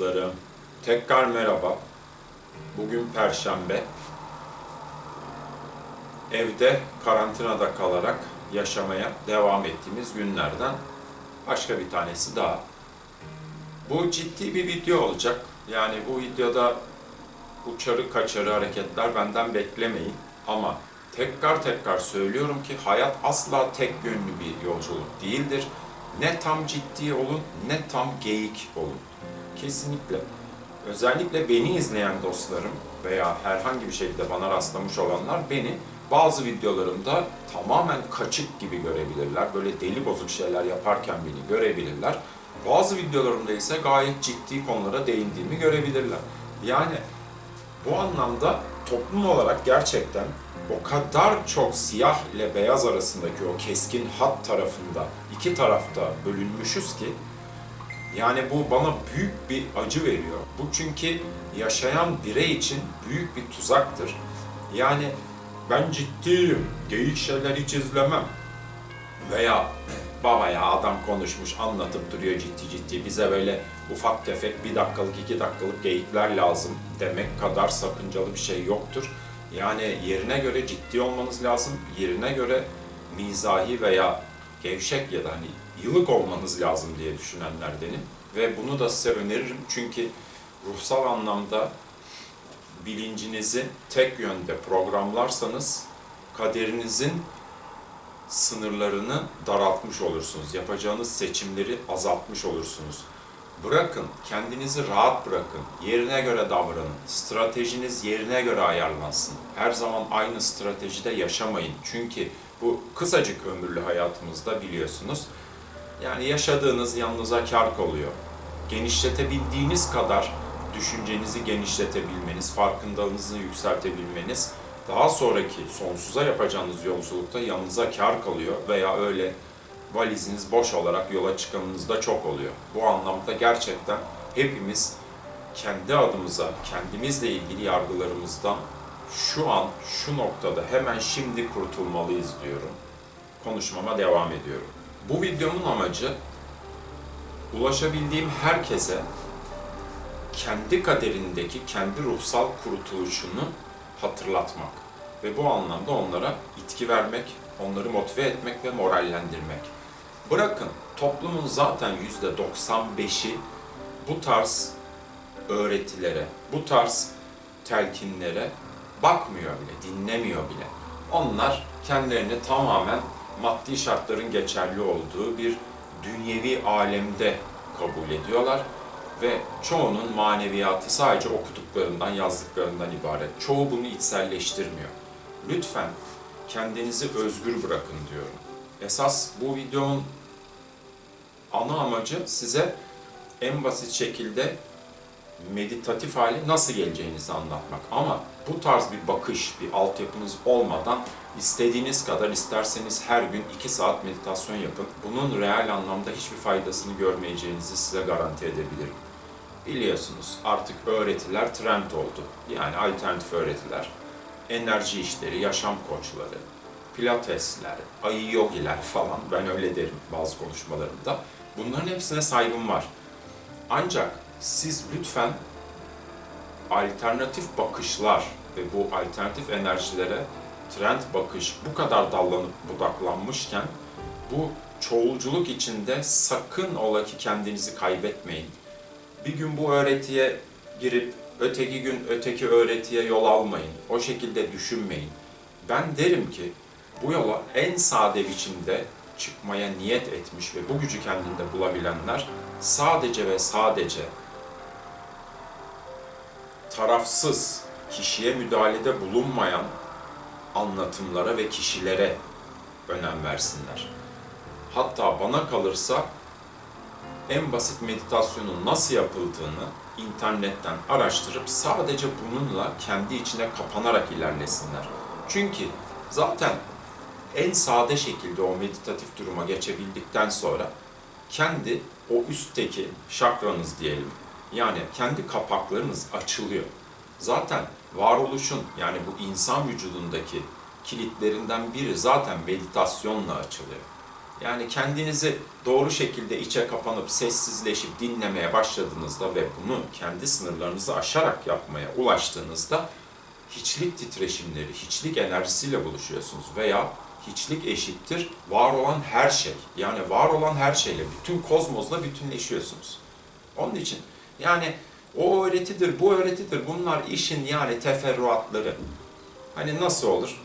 dostlarım. Tekrar merhaba. Bugün Perşembe. Evde karantinada kalarak yaşamaya devam ettiğimiz günlerden başka bir tanesi daha. Bu ciddi bir video olacak. Yani bu videoda uçarı kaçarı hareketler benden beklemeyin. Ama tekrar tekrar söylüyorum ki hayat asla tek yönlü bir yolculuk değildir. Ne tam ciddi olun ne tam geyik olun. Kesinlikle. Özellikle beni izleyen dostlarım veya herhangi bir şekilde bana rastlamış olanlar beni bazı videolarımda tamamen kaçık gibi görebilirler. Böyle deli bozuk şeyler yaparken beni görebilirler. Bazı videolarımda ise gayet ciddi konulara değindiğimi görebilirler. Yani bu anlamda toplum olarak gerçekten o kadar çok siyah ile beyaz arasındaki o keskin hat tarafında iki tarafta bölünmüşüz ki yani bu bana büyük bir acı veriyor. Bu çünkü yaşayan birey için büyük bir tuzaktır. Yani ben ciddiyim, geyik şeyler hiç izlemem. Veya baba ya adam konuşmuş anlatıp duruyor ciddi ciddi bize böyle ufak tefek bir dakikalık iki dakikalık geyikler lazım demek kadar sakıncalı bir şey yoktur. Yani yerine göre ciddi olmanız lazım, yerine göre mizahi veya gevşek ya da hani yılık olmanız lazım diye düşünenlerdenim. Ve bunu da size öneririm çünkü ruhsal anlamda bilincinizi tek yönde programlarsanız kaderinizin sınırlarını daraltmış olursunuz. Yapacağınız seçimleri azaltmış olursunuz. Bırakın, kendinizi rahat bırakın. Yerine göre davranın. Stratejiniz yerine göre ayarlansın. Her zaman aynı stratejide yaşamayın. Çünkü bu kısacık ömürlü hayatımızda biliyorsunuz. Yani yaşadığınız yanınıza kar oluyor. Genişletebildiğiniz kadar düşüncenizi genişletebilmeniz, farkındalığınızı yükseltebilmeniz daha sonraki sonsuza yapacağınız yolculukta yanınıza kar kalıyor veya öyle valiziniz boş olarak yola çıkanınız da çok oluyor. Bu anlamda gerçekten hepimiz kendi adımıza, kendimizle ilgili yargılarımızdan şu an, şu noktada hemen şimdi kurtulmalıyız diyorum. Konuşmama devam ediyorum. Bu videomun amacı ulaşabildiğim herkese kendi kaderindeki kendi ruhsal kurtuluşunu hatırlatmak ve bu anlamda onlara itki vermek, onları motive etmek ve morallendirmek. Bırakın toplumun zaten yüzde 95'i bu tarz öğretilere, bu tarz telkinlere bakmıyor bile, dinlemiyor bile. Onlar kendilerini tamamen maddi şartların geçerli olduğu bir dünyevi alemde kabul ediyorlar ve çoğunun maneviyatı sadece okuduklarından, yazdıklarından ibaret. Çoğu bunu içselleştirmiyor. Lütfen kendinizi özgür bırakın diyorum. Esas bu videonun ana amacı size en basit şekilde meditatif hale nasıl geleceğinizi anlatmak. Ama bu tarz bir bakış, bir altyapınız olmadan istediğiniz kadar isterseniz her gün 2 saat meditasyon yapın. Bunun real anlamda hiçbir faydasını görmeyeceğinizi size garanti edebilirim. Biliyorsunuz artık öğretiler trend oldu. Yani alternatif öğretiler, enerji işleri, yaşam koçları, pilatesler, ayı yogiler falan ben öyle derim bazı konuşmalarımda. Bunların hepsine saygım var. Ancak siz lütfen alternatif bakışlar ve bu alternatif enerjilere trend bakış bu kadar dallanıp budaklanmışken bu çoğulculuk içinde sakın ola ki kendinizi kaybetmeyin. Bir gün bu öğretiye girip öteki gün öteki öğretiye yol almayın. O şekilde düşünmeyin. Ben derim ki bu yola en sade biçimde çıkmaya niyet etmiş ve bu gücü kendinde bulabilenler sadece ve sadece tarafsız, kişiye müdahalede bulunmayan anlatımlara ve kişilere önem versinler. Hatta bana kalırsa en basit meditasyonun nasıl yapıldığını internetten araştırıp sadece bununla kendi içine kapanarak ilerlesinler. Çünkü zaten en sade şekilde o meditatif duruma geçebildikten sonra kendi o üstteki şakranız diyelim yani kendi kapaklarınız açılıyor. Zaten varoluşun yani bu insan vücudundaki kilitlerinden biri zaten meditasyonla açılıyor. Yani kendinizi doğru şekilde içe kapanıp sessizleşip dinlemeye başladığınızda ve bunu kendi sınırlarınızı aşarak yapmaya ulaştığınızda hiçlik titreşimleri, hiçlik enerjisiyle buluşuyorsunuz veya hiçlik eşittir var olan her şey. Yani var olan her şeyle, bütün kozmosla bütünleşiyorsunuz. Onun için yani o öğretidir, bu öğretidir. Bunlar işin yani teferruatları. Hani nasıl olur?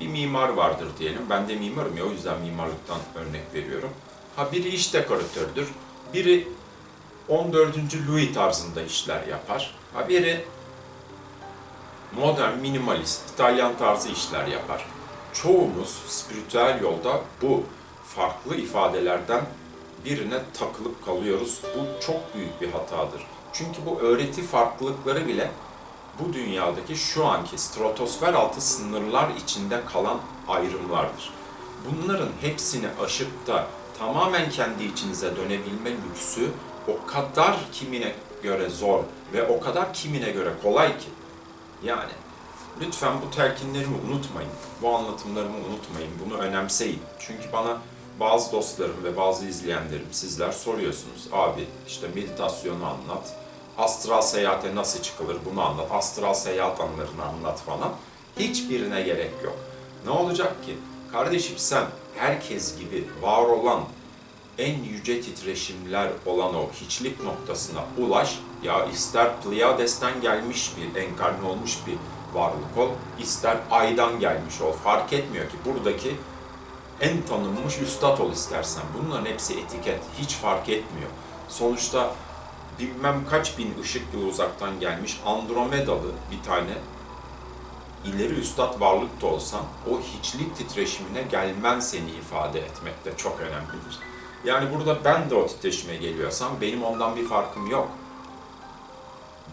Bir mimar vardır diyelim. Ben de mimarım ya o yüzden mimarlıktan örnek veriyorum. Ha biri iş dekoratördür. Biri 14. Louis tarzında işler yapar. Ha biri modern, minimalist, İtalyan tarzı işler yapar. Çoğumuz spiritüel yolda bu farklı ifadelerden birine takılıp kalıyoruz. Bu çok büyük bir hatadır. Çünkü bu öğreti farklılıkları bile bu dünyadaki şu anki stratosfer altı sınırlar içinde kalan ayrımlardır. Bunların hepsini aşıp da tamamen kendi içinize dönebilme lüksü o kadar kimine göre zor ve o kadar kimine göre kolay ki. Yani lütfen bu telkinlerimi unutmayın. Bu anlatımlarımı unutmayın. Bunu önemseyin. Çünkü bana bazı dostlarım ve bazı izleyenlerim sizler soruyorsunuz. Abi işte meditasyonu anlat. Astral seyahate nasıl çıkılır bunu anlat. Astral seyahat anlarını anlat falan. Hiçbirine gerek yok. Ne olacak ki? Kardeşim sen herkes gibi var olan en yüce titreşimler olan o hiçlik noktasına ulaş. Ya ister Pleiades'ten gelmiş bir, enkarne olmuş bir varlık ol, ister aydan gelmiş ol. Fark etmiyor ki buradaki en tanınmış üstad ol istersen. Bunların hepsi etiket, hiç fark etmiyor. Sonuçta bilmem kaç bin ışık yılı uzaktan gelmiş Andromedalı bir tane ileri üstad varlık da olsan o hiçlik titreşimine gelmen seni ifade etmekte çok önemlidir. Yani burada ben de o titreşime geliyorsam benim ondan bir farkım yok.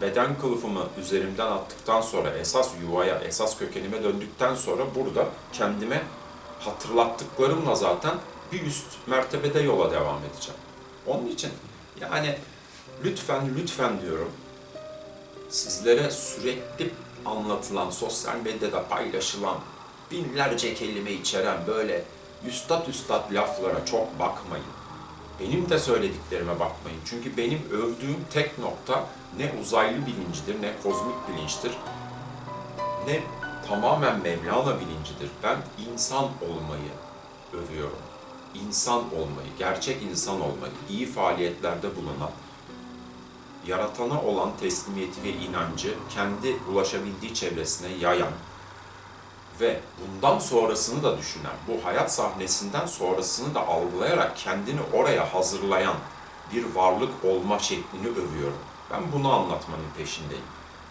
Beden kılıfımı üzerimden attıktan sonra esas yuvaya, esas kökenime döndükten sonra burada kendime hatırlattıklarımla zaten bir üst mertebede yola devam edeceğim. Onun için yani lütfen lütfen diyorum sizlere sürekli anlatılan, sosyal medyada paylaşılan binlerce kelime içeren böyle üstad üstad laflara çok bakmayın. Benim de söylediklerime bakmayın. Çünkü benim övdüğüm tek nokta ne uzaylı bilincidir, ne kozmik bilinçtir, ne tamamen Mevlana bilincidir. Ben insan olmayı övüyorum. İnsan olmayı, gerçek insan olmayı, iyi faaliyetlerde bulunan, yaratana olan teslimiyeti ve inancı kendi ulaşabildiği çevresine yayan ve bundan sonrasını da düşünen, bu hayat sahnesinden sonrasını da algılayarak kendini oraya hazırlayan bir varlık olma şeklini övüyorum. Ben bunu anlatmanın peşindeyim.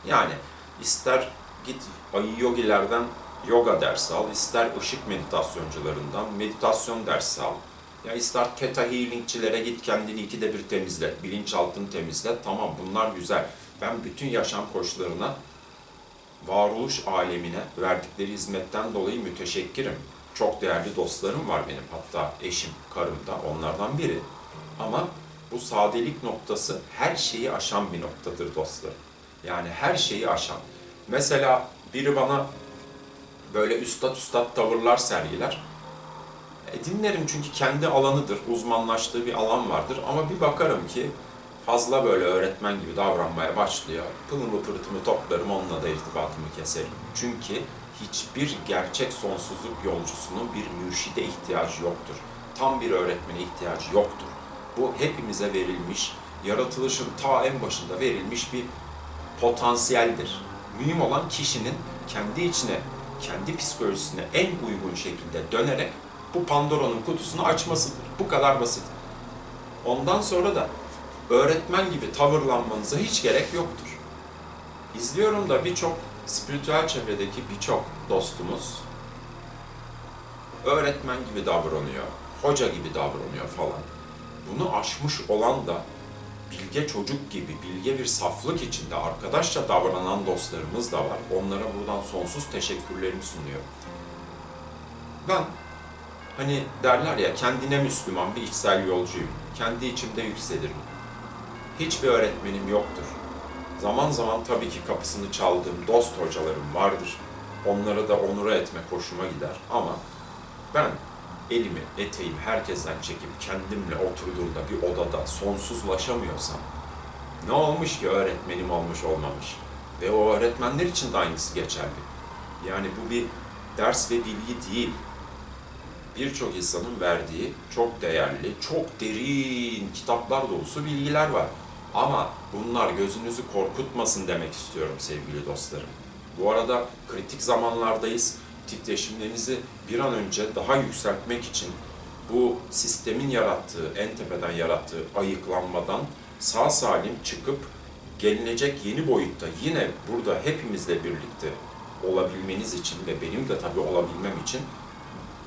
Yani ister git ayı yogilerden yoga dersi al, ister ışık meditasyoncularından meditasyon dersi al. Ya ister Theta Healing'çilere git kendini ikide bir temizle, bilinçaltını temizle. Tamam bunlar güzel. Ben bütün yaşam koşullarına, varoluş alemine verdikleri hizmetten dolayı müteşekkirim. Çok değerli dostlarım var benim. Hatta eşim, karım da onlardan biri. Ama bu sadelik noktası her şeyi aşan bir noktadır dostlarım. Yani her şeyi aşan. Mesela biri bana böyle üstad üstad tavırlar sergiler. E, dinlerim çünkü kendi alanıdır, uzmanlaştığı bir alan vardır. Ama bir bakarım ki fazla böyle öğretmen gibi davranmaya başlıyor. Pılımı pırtımı toplarım, onunla da irtibatımı keserim. Çünkü hiçbir gerçek sonsuzluk yolcusunun bir mürşide ihtiyacı yoktur. Tam bir öğretmene ihtiyacı yoktur. Bu hepimize verilmiş, yaratılışın ta en başında verilmiş bir potansiyeldir. Mühim olan kişinin kendi içine, kendi psikolojisine en uygun şekilde dönerek bu Pandora'nın kutusunu açmasıdır. Bu kadar basit. Ondan sonra da öğretmen gibi tavırlanmanıza hiç gerek yoktur. İzliyorum da birçok spiritüel çevredeki birçok dostumuz öğretmen gibi davranıyor, hoca gibi davranıyor falan. Bunu aşmış olan da bilge çocuk gibi, bilge bir saflık içinde arkadaşça davranan dostlarımız da var. Onlara buradan sonsuz teşekkürlerimi sunuyorum. Ben hani derler ya kendine Müslüman bir içsel yolcuyum. Kendi içimde yükselirim. Hiçbir öğretmenim yoktur. Zaman zaman tabii ki kapısını çaldığım dost hocalarım vardır. Onları da onura etmek hoşuma gider ama ben elimi, eteğimi herkesten çekip kendimle oturduğumda bir odada sonsuzlaşamıyorsam ne olmuş ki öğretmenim olmuş olmamış? Ve o öğretmenler için de aynısı geçerli. Yani bu bir ders ve bilgi değil. Birçok insanın verdiği çok değerli, çok derin kitaplar dolusu bilgiler var. Ama bunlar gözünüzü korkutmasın demek istiyorum sevgili dostlarım. Bu arada kritik zamanlardayız. Titreşimlerinizi bir an önce daha yükseltmek için bu sistemin yarattığı, en tepeden yarattığı ayıklanmadan sağ salim çıkıp gelinecek yeni boyutta yine burada hepimizle birlikte olabilmeniz için ve benim de tabii olabilmem için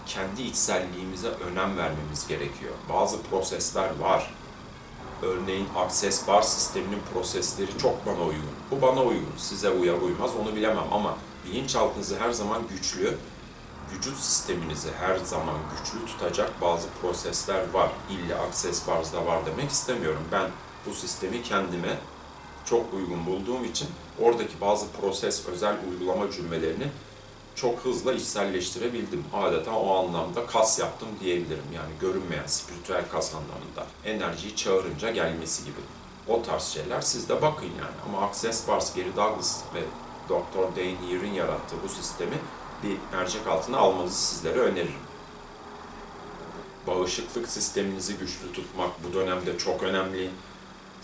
kendi içselliğimize önem vermemiz gerekiyor. Bazı prosesler var. Örneğin Access Bar sisteminin prosesleri çok bana uygun. Bu bana uygun. Size uyar uymaz onu bilemem ama bilinçaltınızı her zaman güçlü, vücut sisteminizi her zaman güçlü tutacak bazı prosesler var. İlle Access Bars'da var demek istemiyorum. Ben bu sistemi kendime çok uygun bulduğum için oradaki bazı proses özel uygulama cümlelerini çok hızlı içselleştirebildim. Adeta o anlamda kas yaptım diyebilirim. Yani görünmeyen spiritüel kas anlamında. Enerjiyi çağırınca gelmesi gibi. O tarz şeyler siz de bakın yani. Ama Access Bars, Gary Douglas ve Dr. Dane Year'in yarattığı bu sistemi bir mercek altına almanızı sizlere öneririm. Bağışıklık sisteminizi güçlü tutmak bu dönemde çok önemli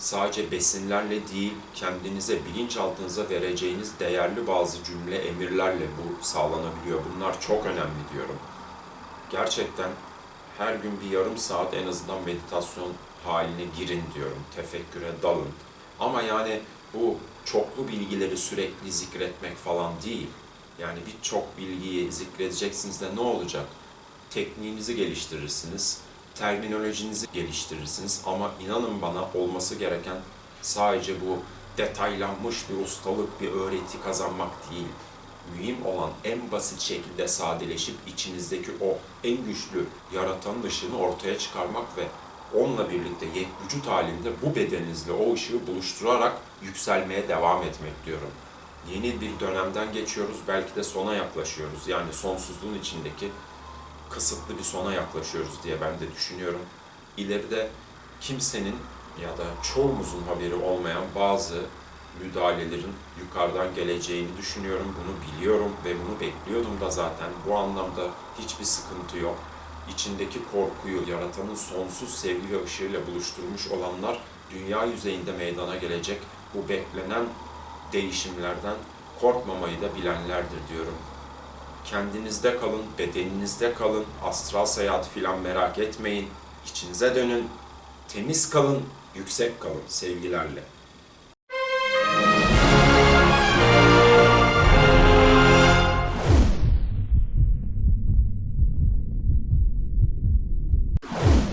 sadece besinlerle değil, kendinize, bilinçaltınıza vereceğiniz değerli bazı cümle, emirlerle bu sağlanabiliyor. Bunlar çok önemli diyorum. Gerçekten her gün bir yarım saat en azından meditasyon haline girin diyorum. Tefekküre dalın. Ama yani bu çoklu bilgileri sürekli zikretmek falan değil. Yani birçok bilgiyi zikredeceksiniz de ne olacak? Tekniğinizi geliştirirsiniz, terminolojinizi geliştirirsiniz ama inanın bana olması gereken sadece bu detaylanmış bir ustalık, bir öğreti kazanmak değil. Mühim olan en basit şekilde sadeleşip içinizdeki o en güçlü yaratanın ışığını ortaya çıkarmak ve onunla birlikte vücut halinde bu bedeninizle o ışığı buluşturarak yükselmeye devam etmek diyorum. Yeni bir dönemden geçiyoruz, belki de sona yaklaşıyoruz. Yani sonsuzluğun içindeki kısıtlı bir sona yaklaşıyoruz diye ben de düşünüyorum. İleride kimsenin ya da çoğumuzun haberi olmayan bazı müdahalelerin yukarıdan geleceğini düşünüyorum. Bunu biliyorum ve bunu bekliyordum da zaten. Bu anlamda hiçbir sıkıntı yok. İçindeki korkuyu yaratanın sonsuz sevgi ve ışığıyla buluşturmuş olanlar dünya yüzeyinde meydana gelecek bu beklenen değişimlerden korkmamayı da bilenlerdir diyorum kendinizde kalın, bedeninizde kalın, astral seyahat filan merak etmeyin. İçinize dönün, temiz kalın, yüksek kalın sevgilerle.